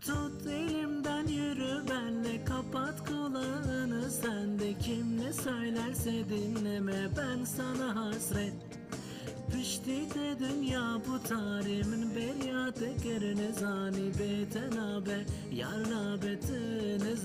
Tut elimden yürü benle kapat kulağını. Sen de kim ne söylerse dinleme ben sana hasret. Pişti de dünya bu tarimin beryatı. Kerine zani Betenabe yarna betine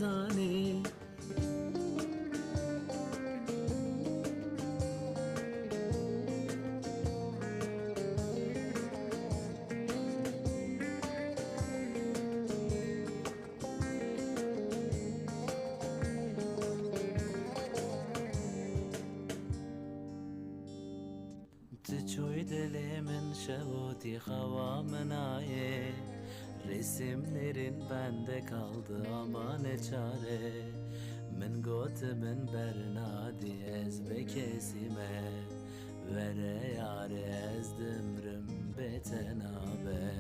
zani Tüçoy dilimin şevuti havamın aye Resimlerin bende kaldı ama ne çare. Min gotimin bernadi ez bekesime Vere yare ez dümrüm betenabe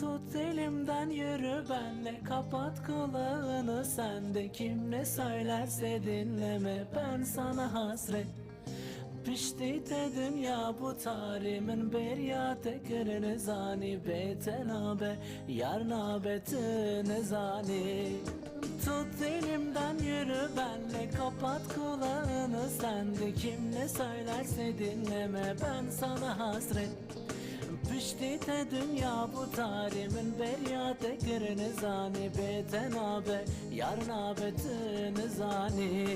Tut elimden yürü benle kapat kulağını Sen de kim ne söylerse dinleme ben sana hasret Pişti de dünya bu tarimin beryate kerine zani betenabe yarna betine zani Tut elimden yürü benle kapat kulağını Sen de kim ne söylerse dinleme ben sana hasret. Pişti de dünya bu tarimin beryate kerine zani betenabe yarna betine zani